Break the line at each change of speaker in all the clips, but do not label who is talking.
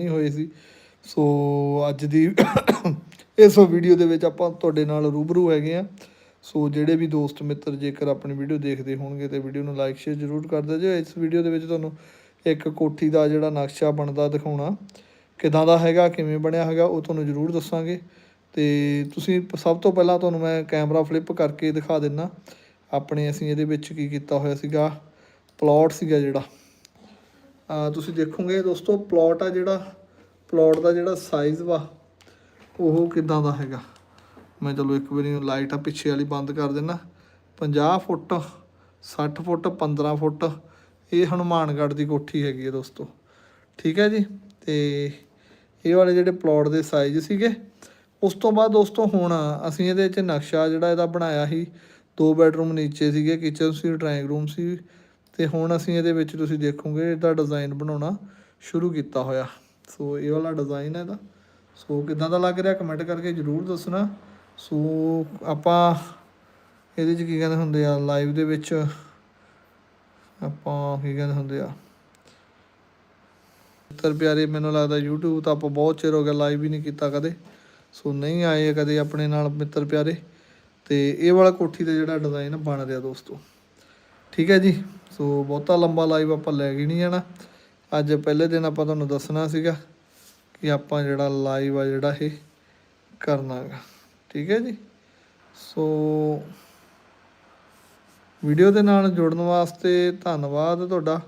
ਨਹੀਂ ਹੋਏ ਸੀ। ਸੋ ਅੱਜ ਦੀ ਇਸ ਵੀਡੀਓ ਦੇ ਵਿੱਚ ਆਪਾਂ ਤੁਹਾਡੇ ਨਾਲ ਰੂਬਰੂ ਹੈਗੇ ਆ। ਸੋ ਜਿਹੜੇ ਵੀ ਦੋਸਤ ਮਿੱਤਰ ਜੇਕਰ ਆਪਣੀ ਵੀਡੀਓ ਦੇਖਦੇ ਹੋਣਗੇ ਤੇ ਵੀਡੀਓ ਨੂੰ ਲਾਈਕ ਸ਼ੇਅਰ ਜ਼ਰੂਰ ਕਰ ਦਿਓ ਇਸ ਵੀਡੀਓ ਦੇ ਵਿੱਚ ਤੁਹਾਨੂੰ ਇੱਕ ਕੋਠੀ ਦਾ ਜਿਹੜਾ ਨਕਸ਼ਾ ਬਣਦਾ ਦਿਖਾਉਣਾ ਕਿਦਾਂ ਦਾ ਹੈਗਾ, ਕਿਵੇਂ ਬਣਿਆ ਹੈਗਾ, ਉਹ ਤੁਹਾਨੂੰ ਜ਼ਰੂਰ ਦੱਸਾਂਗੇ। ਤੇ ਤੁਸੀਂ ਸਭ ਤੋਂ ਪਹਿਲਾਂ ਤੁਹਾਨੂੰ ਮੈਂ ਕੈਮਰਾ ਫਲਿੱਪ ਕਰਕੇ ਦਿਖਾ ਦਿੰਨਾ। ਆਪਣੇ ਅਸੀਂ ਇਹਦੇ ਵਿੱਚ ਕੀ ਕੀਤਾ ਹੋਇਆ ਸੀਗਾ ਪਲਾਟ ਸੀਗਾ ਜਿਹੜਾ। ਤੁਸੀਂ ਦੇਖੋਗੇ ਦੋਸਤੋ ਪਲਾਟ ਆ ਜਿਹੜਾ ਪਲਾਟ ਦਾ ਜਿਹੜਾ ਸਾਈਜ਼ ਵਾ, ਉਹ ਕਿਦਾਂ ਦਾ ਹੈਗਾ? ਮੈਂ ਚਲੋ ਇੱਕ ਵਾਰੀ ਲਾਈਟ ਆ ਪਿੱਛੇ ਵਾਲੀ ਬੰਦ ਕਰ ਦੇਣਾ 50 ਫੁੱਟ 60 ਫੁੱਟ 15 ਫੁੱਟ, ਇਹ ਹਨੂਮਾਨਗੜ੍ਹ ਦੀ ਕੋਠੀ ਹੈਗੀ ਹੈ ਦੋਸਤੋ। ਠੀਕ ਹੈ ਜੀ? ਤੇ ਇਹ ਵਾਲੇ ਜਿਹੜੇ ਪਲਾਟ ਦੇ ਸਾਈਜ਼ ਸੀਗੇ, ਉਸ ਤੋਂ ਬਾਅਦ ਦੋਸਤੋ ਹੁਣ ਅਸੀਂ ਇਹਦੇ ਵਿੱਚ ਨਕਸ਼ਾ ਜਿਹੜਾ ਇਹਦਾ ਬਣਾਇਆ ਸੀ, ਦੋ ਬੈਡਰੂਮ ਨੀਚੇ ਸੀਗੇ ਕਿਚਨ ਸੀ ਡਰਾਇੰਗ ਰੂਮ ਸੀ ਤੇ ਹੁਣ ਅਸੀਂ ਇਹਦੇ ਵਿੱਚ ਤੁਸੀਂ ਦੇਖੋਗੇ ਇਹਦਾ ਡਿਜ਼ਾਈਨ ਬਣਾਉਣਾ ਸ਼ੁਰੂ ਕੀਤਾ ਹੋਇਆ। ਸੋ ਇਹ ਵਾਲਾ ਡਿਜ਼ਾਈਨ ਹੈ ਇਹਦਾ। ਸੋ ਕਿਦਾਂ ਦਾ ਲੱਗ ਰਿਹਾ ਕਮੈਂਟ ਕਰਕੇ ਜਰੂਰ ਦੱਸਣਾ। ਸੋ ਆਪਾਂ ਇਹਦੇ 'ਚ ਕੀ ਕਹਿੰਦੇ ਹੁੰਦੇ ਆ ਲਾਈਵ ਦੇ ਵਿੱਚ ਆਪਾਂ ਕੀ ਕਹਿੰਦੇ ਹੁੰਦੇ ਆ। ਮਿੱਤਰ ਪਿਆਰੇ, ਮੈਨੂੰ ਲੱਗਦਾ YouTube ਤਾਂ ਆਪਾਂ ਬਹੁਤ ਚਿਰ ਹੋ ਗਿਆ ਲਾਈਵ ਹੀ ਨਹੀਂ ਕੀਤਾ ਕਦੇ। ਸੋ ਨਹੀਂ ਆਏ ਕਦੇ ਆਪਣੇ ਨਾਲ ਮਿੱਤਰ ਪਿਆਰੇ। ਤੇ ਇਹ ਵਾਲਾ ਕੋਠੀ ਦਾ ਜਿਹੜਾ ਡਿਜ਼ਾਈਨ ਬਣ ਰਿਹਾ ਦੋਸਤੋ। ਠੀਕ ਹੈ ਜੀ। ਸੋ ਬਹੁਤਾ ਲੰਬਾ ਲਾਈਵ ਆਪਾਂ ਲੈ ਕੇ ਨਹੀਂ ਜਾਣਾ ਅੱਜ ਪਹਿਲੇ ਦਿਨ ਆਪਾਂ ਤੁਹਾਨੂੰ ਦੱਸਣਾ ਸੀਗਾ ਕਿ ਆਪਾਂ ਜਿਹੜਾ ਲਾਈਵ ਆ ਜਿਹੜਾ ਇਹ ਕਰਨਾ ਹੈਗਾ ਠੀਕ ਹੈ ਜੀ। ਸੋ ਵੀਡੀਓ ਦੇ ਨਾਲ ਜੁੜਨ ਵਾਸਤੇ ਧੰਨਵਾਦ ਤੁਹਾਡਾ।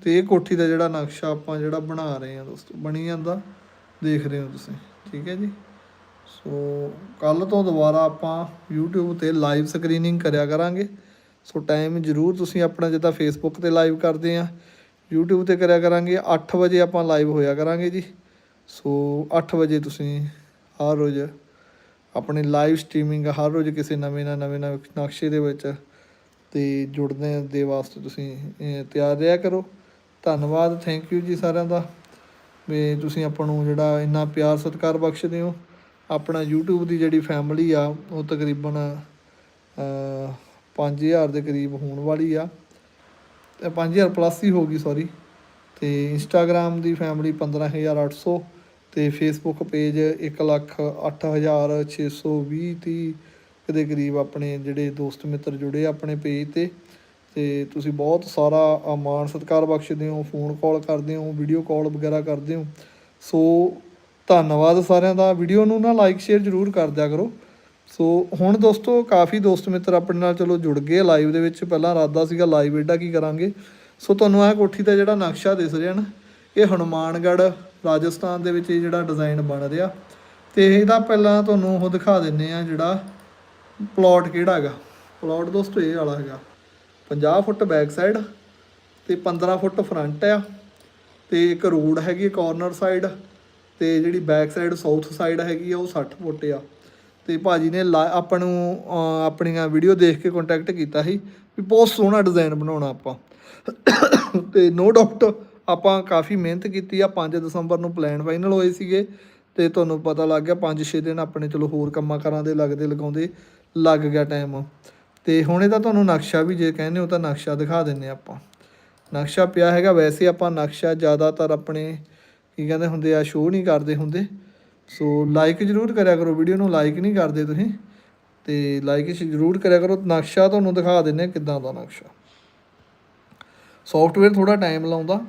ਤੇ ਇਹ ਕੋਠੀ ਦਾ ਜਿਹੜਾ ਨਕਸ਼ਾ ਆਪਾਂ ਜਿਹੜਾ ਬਣਾ ਰਹੇ ਹਾਂ ਦੋਸਤੋ, ਬਣੀ ਜਾਂਦਾ, ਦੇਖ ਰਹੇ ਹੋ ਤੁਸੀਂ। ਠੀਕ ਹੈ ਜੀ। ਸੋ ਕੱਲ ਤੋਂ ਦੁਬਾਰਾ ਆਪਾਂ YouTube ਤੇ ਲਾਈਵ ਸਕਰੀਨਿੰਗ ਕਰਿਆ ਕਰਾਂਗੇ। ਸੋ ਟਾਈਮ ਜ਼ਰੂਰ ਤੁਸੀਂ ਆਪਣਾ ਜਿੱਦਾਂ ਫੇਸਬੁੱਕ ਤੇ ਲਾਈਵ ਕਰਦੇ ਆ, YouTube ਤੇ ਕਰਿਆ ਕਰਾਂਗੇ 8 ਵਜੇ ਆਪਾਂ ਲਾਈਵ ਹੋਇਆ ਕਰਾਂਗੇ ਜੀ। ਸੋ 8 ਵਜੇ ਤੁਸੀਂ ਹਰ ਰੋਜ਼ ਆਪਣੀ ਲਾਈਵ ਸਟ੍ਰੀਮਿੰਗ ਹਰ ਰੋਜ਼ ਕਿਸੇ ਨਵੇਂ ਨਾ ਨਵੇਂ ਨਵੇਂ ਨਕਸ਼ੇ ਦੇ ਵਿੱਚ ਤੇ ਜੁੜਨੇ ਦੇ ਵਾਸਤੇ ਤੁਸੀਂ ਤਿਆਰ ਰਿਹਾ ਕਰੋ। ਧੰਨਵਾਦ ਥੈਂਕ ਯੂ ਜੀ ਸਾਰਿਆਂ ਦਾ। ਵੀ ਤੁਸੀਂ ਆਪਾਂ ਨੂੰ ਜਿਹੜਾ ਇੰਨਾ ਪਿਆਰ ਸਤਿਕਾਰ ਬਖਸ਼ਦੇ ਹੋ। ਆਪਣਾ YouTube ਦੀ ਜਿਹੜੀ ਫੈਮਿਲੀ ਆ, ਉਹ ਤਕਰੀਬਨ 5000 ਦੇ ਕਰੀਬ ਹੋਣ ਵਾਲੀ ਆ। ਤੇ 5000 ਪਲੱਸ ਹੀ ਹੋਗੀ ਸੌਰੀ ਤੇ Instagram ਦੀ ਫੈਮਿਲੀ 15800 ਤੇ ਫੇਸਬੁੱਕ ਪੇਜ 108620 30 ਦੇ ਕਰੀਬ ਆਪਣੇ ਜਿਹੜੇ ਦੋਸਤ ਮਿੱਤਰ ਜੁੜੇ ਆਪਣੇ ਪੇਜ ਤੇ। ਤੇ ਤੁਸੀਂ ਬਹੁਤ ਸਾਰਾ ਮਾਣ ਸਤਿਕਾਰ ਬਖਸ਼ਦੇ ਹੋ ਫੋਨ ਕਾਲ ਕਰਦੇ ਹੋ ਵੀਡੀਓ ਕਾਲ ਵਗੈਰਾ ਕਰਦੇ ਹੋ। ਸੋ ਧੰਨਵਾਦ ਸਾਰਿਆਂ ਦਾ। ਵੀਡੀਓ ਨੂੰ ਨਾ ਲਾਈਕ ਸ਼ੇਅਰ ਜ਼ਰੂਰ ਕਰ ਦਿਆ ਕਰੋ। ਸੋ ਹੁਣ ਦੋਸਤੋ, ਕਾਫੀ ਦੋਸਤ ਮਿੱਤਰ ਆਪਣੇ ਨਾਲ ਚਲੋ ਜੁੜ ਗਏ ਲਾਈਵ ਦੇ ਵਿੱਚ। ਪਹਿਲਾਂ ਇਰਾਦਾ ਸੀਗਾ ਲਾਈਵ ਏਡਾ ਕੀ ਕਰਾਂਗੇ? ਸੋ ਤੁਹਾਨੂੰ ਇਹ ਕੋਠੀ ਦਾ ਜਿਹੜਾ ਨਕਸ਼ਾ ਦਿਸ ਰਿਹਾ ਨਾ, ਇਹ ਹਨੂਮਾਨਗੜ੍ਹ, ਰਾਜਸਥਾਨ ਦੇ ਵਿੱਚ ਇਹ ਜਿਹੜਾ ਡਿਜ਼ਾਈਨ ਬਣ ਰਿਹਾ। ਤੇ ਇਹਦਾ ਪਹਿਲਾਂ ਤੁਹਾਨੂੰ ਉਹ ਦਿਖਾ ਦਿੰਨੇ ਆ ਜਿਹੜਾ ਪਲਾਟ ਕਿਹੜਾ ਹੈਗਾ। ਪਲਾਟ ਦੋਸਤੋ, ਇਹ ਵਾਲਾ ਹੈਗਾ। 50 ਫੁੱਟ ਬੈਕ ਸਾਈਡ ਤੇ 15 ਫੁੱਟ ਫਰੰਟ ਆ। ਤੇ ਇੱਕ ਰੋਡ ਹੈਗੀ ਕਾਰਨਰ ਸਾਈਡ ਤੇ ਜਿਹੜੀ ਬੈਕ ਸਾਈਡ ਸਾਊਥ ਸਾਈਡ ਹੈਗੀ ਆ, ਉਹ 60 ਫੁੱਟ ਆ। ਤੇ ਭਾਜੀ ਨੇ ਲਾ- ਆਪਾਂ ਨੂੰ ਆਪਣੀਆਂ ਵੀਡੀਓ ਦੇਖ ਕੇ ਕੰਟੈਕਟ ਕੀਤਾ ਸੀ ਵੀ ਬਹੁਤ ਸੋਹਣਾ ਡਿਜ਼ਾਈਨ ਬਣਾਉਣਾ ਆਪਾਂ। ਤੇ ਨੋ ਡਾਊਟ ਆਪਾਂ ਕਾਫੀ ਮਿਹਨਤ ਕੀਤੀ ਆ 5 ਦਸੰਬਰ ਨੂੰ ਪਲਾਨ ਫਾਈਨਲ ਹੋਏ ਸੀਗੇ ਤੇ ਤੁਹਾਨੂੰ ਪਤਾ ਲੱਗ ਗਿਆ 5-6 ਦਿਨ ਆਪਣੇ ਚਲੋ ਹੋਰ ਕੰਮਾਂ ਕਰਾਂ ਦੇ ਲੱਗਦੇ ਲਗਾਉਂਦੇ ਲੱਗ ਗਿਆ ਟਾਈਮ ਤੇ ਹੁਣ ਇਹਦਾ ਤੁਹਾਨੂੰ ਨਕਸ਼ਾ ਵੀ ਜੇ ਕਹਿੰਦੇ ਹੋ ਤਾਂ ਨਕਸ਼ਾ ਦਿਖਾ ਦਿੰਨੇ ਆਪਾਂ। ਨਕਸ਼ਾ ਪਿਆ ਹੈਗਾ, ਵੈਸੇ ਆਪਾਂ ਨਕਸ਼ਾ ਜ਼ਿਆਦਾਤਰ ਆਪਣੇ ਕੀ ਕਹਿੰਦੇ ਹੁੰਦੇ ਆ ਸ਼ੋਅ ਨਹੀਂ ਕਰਦੇ ਹੁੰਦੇ। ਸੋ ਲਾਈਕ ਜ਼ਰੂਰ ਕਰਿਆ ਕਰੋ ਵੀਡੀਓ ਨੂੰ ਲਾਈਕ ਨਹੀਂ ਕਰਦੇ ਤੁਸੀਂ। ਤੇ ਲਾਈਕ ਜ਼ਰੂਰ ਕਰਿਆ ਕਰੋ। ਨਕਸ਼ਾ ਤੁਹਾਨੂੰ ਦਿਖਾ ਦਿੰਨੇ ਆ ਕਿੱਦਾਂ ਦਾ ਨਕਸ਼ਾ। ਸੌਫਟਵੇਅਰ ਥੋੜਾ ਟਾਈਮ ਲਾਉਂਦਾ,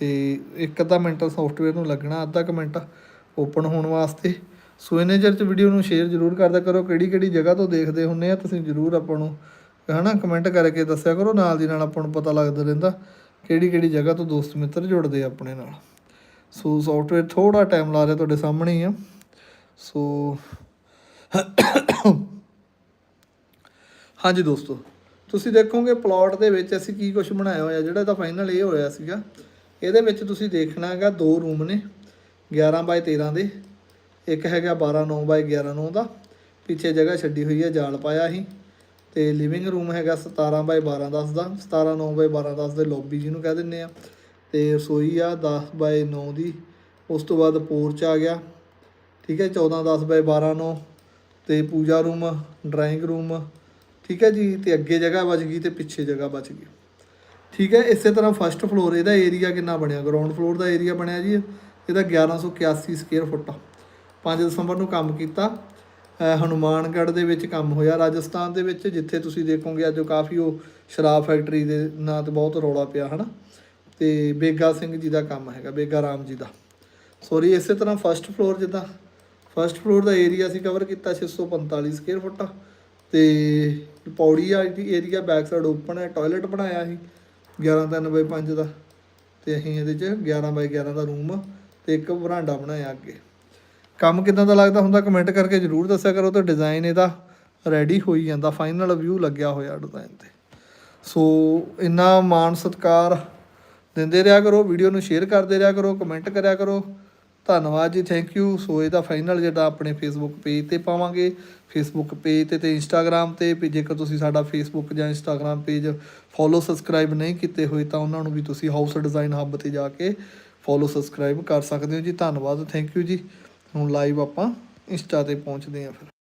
ਤੇ ਇੱਕ ਅੱਧਾ ਮਿੰਟ ਸੌਫਟਵੇਅਰ ਨੂੰ ਲੱਗਣਾ, ਅੱਧਾ ਕੁ ਮਿੰਟ ਓਪਨ ਹੋਣ ਵਾਸਤੇ। ਸੋ ਇਹਨੇ ਚਿਰ ਚ ਵੀਡੀਓ ਨੂੰ ਸ਼ੇਅਰ ਜ਼ਰੂਰ ਕਰਦਿਆ ਕਰੋ। ਕਿਹੜੀ ਕਿਹੜੀ ਜਗ੍ਹਾ ਤੋਂ ਦੇਖਦੇ ਹੁੰਨੇ ਆ, ਤੁਸੀਂ ਜ਼ਰੂਰ ਆਪਾਂ ਨੂੰ ਹਨਾ ਕਮੈਂਟ ਕਰਕੇ ਦੱਸਿਆ ਕਰੋ। ਨਾਲ ਦੀ ਨਾਲ ਆਪਾਂ ਨੂੰ ਪਤਾ ਲੱਗਦਾ ਰਹਿੰਦਾ ਕਿਹੜੀ ਕਿਹੜੀ ਜਗ੍ਹਾ ਤੋਂ ਦੋਸਤ ਮਿੱਤਰ ਜੁੜਦੇ ਆ ਆਪਣੇ ਨਾਲ। ਸੋ ਸੌਫਟਵੇਅਰ ਥੋੜਾ ਟਾਈਮ ਲਾ ਰਿਹਾ ਤੁਹਾਡੇ ਸਾਹਮਣੇ ਹੀ ਆ। ਸੋ ਹਾਂਜੀ ਦੋਸਤੋ, ਤੁਸੀਂ ਦੇਖੋਗੇ ਪਲਾਟ ਦੇ ਵਿੱਚ ਅਸੀਂ ਕੀ ਕੁਝ ਬਣਾਇਆ ਹੋਇਆ, ਜਿਹੜਾ ਇਹਦਾ ਫਾਈਨਲ ਇਹ ਹੋਇਆ ਸੀਗਾ। ਇਹਦੇ ਵਿੱਚ ਤੁਸੀਂ ਦੇਖਣਾ ਹੈਗਾ ਦੋ ਰੂਮ ਨੇ 11 ਬਾਏ 13 ਦੇ। ਇੱਕ ਹੈਗਾ 12 9 ਬਾਏ 11 9 ਦਾ। ਪਿੱਛੇ ਜਗ੍ਹਾ ਛੱਡੀ ਹੋਈ ਹੈ, ਜਾਲ ਪਾਇਆ ਸੀ। ਤੇ ਲਿਵਿੰਗ ਰੂਮ ਹੈਗਾ 17 ਬਾਏ 12 10 ਦਾ। 17 9 ਬਾਏ 12 10 ਦੇ ਲੌਬੀ ਜਿਹਨੂੰ ਕਹਿ ਦਿੰਦੇ ਆ। ਤੇ ਰਸੋਈ ਆ 10 ਬਾਏ 9 ਦੀ। ਉਸ ਤੋਂ ਬਾਅਦ ਪੋਰਚ ਆ ਗਿਆ। ਠੀਕ ਹੈ 14 10 ਬਾਏ 12 9 ਤੇ ਪੂਜਾ ਰੂਮ ਡਰਾਇੰਗ ਰੂਮ ਠੀਕ ਹੈ ਜੀ, ਤੇ ਅੱਗੇ ਜਗ੍ਹਾ ਬਚ ਗਈ ਤੇ ਪਿੱਛੇ ਜਗ੍ਹਾ ਬਚ ਗਈ। ਠੀਕ ਹੈ, ਇਸੇ ਤਰ੍ਹਾਂ ਫਸਟ ਫਲੋਰ ਇਹਦਾ ਏਰੀਆ ਕਿੰਨਾ ਬਣਿਆ? ਗਰਾਊਂਡ ਫਲੋਰ ਦਾ ਏਰੀਆ ਬਣਿਆ ਜੀ। ਇਹਦਾ 1181 ਸਕੁਅਰ ਫੁੱਟ 5 ਦਸੰਬਰ ਨੂੰ ਕੰਮ ਕੀਤਾ। ਅਹ ਹਨੂਮਾਨਗੜ੍ਹ ਦੇ ਵਿੱਚ ਕੰਮ ਹੋਇਆ ਰਾਜਸਥਾਨ ਦੇ ਵਿੱਚ, ਜਿੱਥੇ ਤੁਸੀਂ ਦੇਖੋਗੇ ਅੱਜ ਕਾਫੀ ਉਹ ਸ਼ਰਾਬ ਫੈਕਟਰੀ ਦੇ ਨਾਂ ਤੇ ਬਹੁਤ ਰੌਲਾ ਪਿਆ, ਹਨਾ? ਤੇ ਬੇਗਾ ਸਿੰਘ ਜੀ ਦਾ ਕੰਮ ਹੈਗਾ, ਬੇਗਾ ਰਾਮ ਜੀ ਦਾ। ਸੋਰੀ ਇਸੇ ਤਰ੍ਹਾਂ ਫਰਸਟ ਫਲੋਰ ਜਿੱਦਾਂ ਫਰਸਟ ਫਲੋਰ ਦਾ ਏਰੀਆ ਸੀ ਕਵਰ ਕੀਤਾ 645 ਸਕੁਅਰ ਫੁੱਟ ਤੇ ਪੌੜੀ ਆ ਦੀ ਏਰੀਆ ਬੈਕ ਸਾਈਡ ਓਪਨ ਹੈ ਟਾਇਲਟ ਬਣਾਇਆ ਸੀ 11 3 ਬਾਈ 5 ਦਾ। ਤੇ ਅਸੀਂ ਇਹਦੇ ਚ 11 ਬਾਈ 11 ਦਾ ਰੂਮ ਤੇ ਇੱਕ ਵਰਾਂਡਾ ਬਣਾਇਆ ਅੱਗੇ। ਕੰਮ ਕਿਦਾਂ ਦਾ ਲੱਗਦਾ ਹੁੰਦਾ ਕਮੈਂਟ ਕਰਕੇ ਜਰੂਰ ਦੱਸਿਆ ਕਰੋ ਤੇ ਡਿਜ਼ਾਈਨ ਇਹਦਾ ਰੈਡੀ ਹੋਈ ਜਾਂਦਾ ਫਾਈਨਲ ਵਿਊ ਲੱਗਿਆ ਹੋਇਆ ਡਿਜ਼ਾਈਨ ਤੇ। ਸੋ ਇੰਨਾ ਮਾਣ ਸਤਿਕਾਰ ਦਿੰਦੇ ਰਿਹਾ ਕਰੋ ਵੀਡੀਓ ਨੂੰ ਸ਼ੇਅਰ ਕਰਦੇ ਰਿਹਾ ਕਰੋ ਕਮੈਂਟ ਕਰਿਆ ਕਰੋ। ਧੰਨਵਾਦ ਜੀ ਥੈਂਕ ਯੂ ਸੋ ਇਹਦਾ ਫਾਈਨਲ ਜਿਹੜਾ ਆਪਣੇ ਫੇਸਬੁੱਕ ਪੇਜ ਤੇ ਪਾਵਾਂਗੇ। ਫੇਸਬੁੱਕ ਪੇਜ ਤੇ ਤੇ ਇੰਸਟਾਗ੍ਰam ਤੇ, ਵੀ ਜੇਕਰ ਤੁਸੀਂ ਸਾਡਾ ਫੇਸਬੁੱਕ ਜਾਂ ਇੰਸਟਾਗ੍ਰam ਪੇਜ ਫੋਲੋ ਸਬਸਕ੍ਰਾਈਬ ਨਹੀਂ ਕੀਤੇ ਹੋਏ, ਤਾਂ ਉਹਨਾਂ ਨੂੰ ਵੀ ਤੁਸੀਂ ਹਾਊਸ ਡਿਜ਼ਾਈਨ ਹੱਬ ਤੇ ਜਾ ਕੇ ਫੋਲੋ ਸਬਸਕ੍ਰਾਈਬ ਕਰ ਸਕਦੇ ਹੋ ਜੀ। ਧੰਨਵਾਦ ਥੈਂਕ ਯੂ ਜੀ। ਹੁਣ ਲਾਈਵ ਆਪਾਂ ਇੰਸਟਾ ਤੇ ਪਹੁੰਚਦੇ ਹਾਂ ਫਿਰ।